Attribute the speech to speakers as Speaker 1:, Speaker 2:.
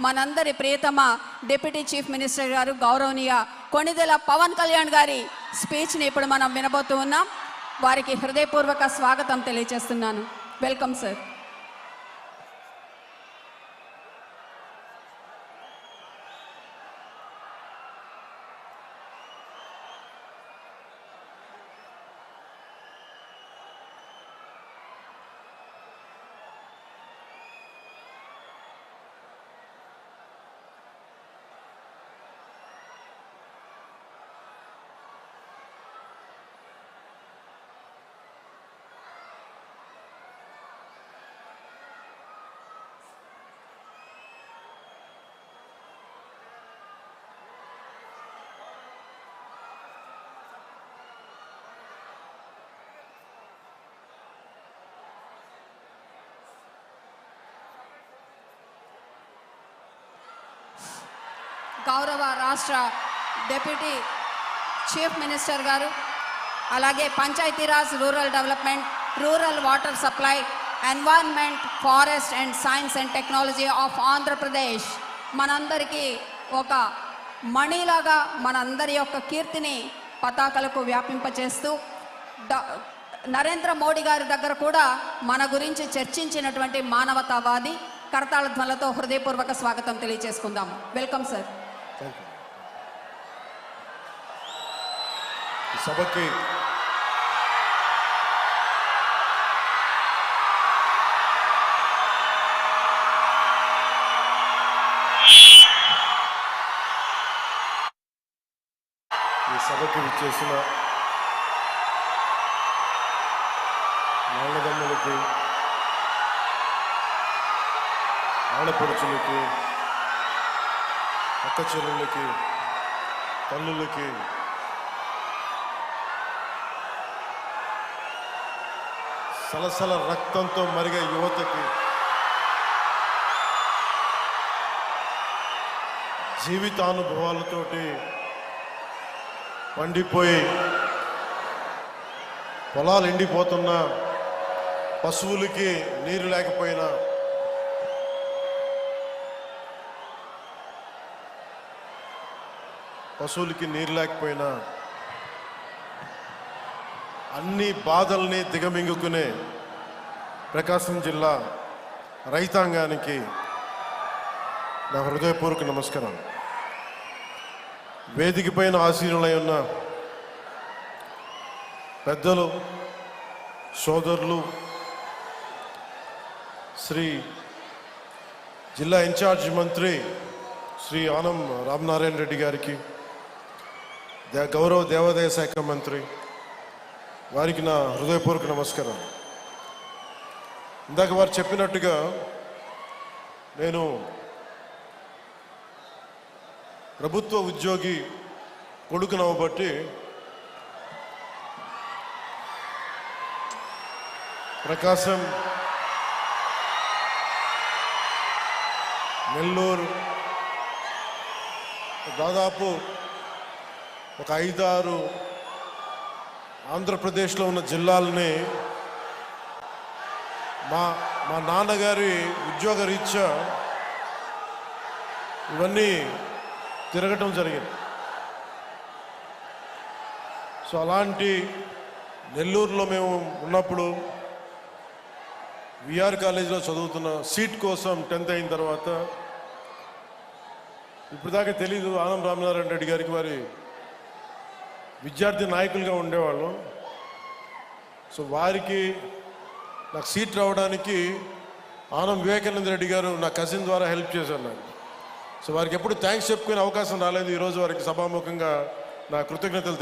Speaker 1: మనందరి ప్రియతమ deputy chief minister గారు గౌరవనీయ కొణిదెల పవన్ కళ్యాణ్ గారి స్పీచ్ని ఇప్పుడు మనం వినబోతూ ఉన్నాం. వారికి హృదయపూర్వక స్వాగతం తెలియజేస్తున్నాను. వెల్కమ్ సార్ కౌరవ రాష్ట్ర డెప్యూటీ చీఫ్ మినిస్టర్ గారు అలాగే Panchayati Raj rural development rural water supply environment forest and science and technology of Andhra Pradesh మనందరికీ ఒక మణిలాగా మనందరి యొక్క కీర్తిని పతాకలకు వ్యాపింపచేస్తూ నరేంద్ర మోడీ గారి దగ్గర కూడా మన గురించి చర్చించినటువంటి మానవతావాది కరతాళ ధ్వలతో హృదయపూర్వక స్వాగతం తెలియజేసుకుందాం వెల్కమ్ సార్.
Speaker 2: థ్యాంక్ యూ ఈ సభకి ఈ సభకి విచ్చేసిన నాన్నదమ్ములకి ఆడపడుచులకి అక్క చెల్లెళ్ళకి తల్లులకి. సలసల రక్తంతో మరిగే యువతకి. జీవితానుభవాలతోటి పండిపోయి పొలాలు ఎండిపోతున్న పశువులకి నీరు లేకపోయినా పశువులకి నీరు లేకపోయినా అన్ని బాధల్ని దిగమింగుకునే ప్రకాశం జిల్లా రైతాంగానికి నా హృదయపూర్వక నమస్కారం. వేదిక పైన ఆశీనులై ఉన్న పెద్దలు సోదరులు శ్రీ జిల్లా ఇన్ఛార్జ్ మంత్రి శ్రీ ఆనం రామనారాయణ రెడ్డి గారికి గౌరవ దేవాదాయ శాఖ మంత్రి వారికి నా హృదయపూర్వక నమస్కారం ఇందాక వారు చెప్పినట్టుగా నేను ప్రభుత్వ ఉద్యోగి కొడుకునవ్వబట్టి ప్రకాశం నెల్లూరు దాదాపు ఒక ఐదారు ఆంధ్రప్రదేశ్లో ఉన్న జిల్లాలని మా మా నాన్నగారి ఉద్యోగ రీత్యా ఇవన్నీ తిరగటం జరిగింది. సో అలాంటి నెల్లూరులో మేము ఉన్నప్పుడు విఆర్ కాలేజీలో చదువుతున్న సీట్ కోసం టెన్త్ అయిన తర్వాత ఇప్పుడు దాకా తెలీదు ఆనం రామనారాయణ రెడ్డి గారికి వారి విద్యార్థి నాయకులుగా ఉండేవాళ్ళం. సో వారికి నాకు సీట్ రావడానికి ఆనం వివేకానంద రెడ్డి గారు నా కజిన్ ద్వారా హెల్ప్ చేశాను నాకు. సో వారికి ఎప్పుడు థ్యాంక్స్ చెప్పుకునే అవకాశం రాలేదు. ఈరోజు వారికి సభాముఖంగా నా కృతజ్ఞతలు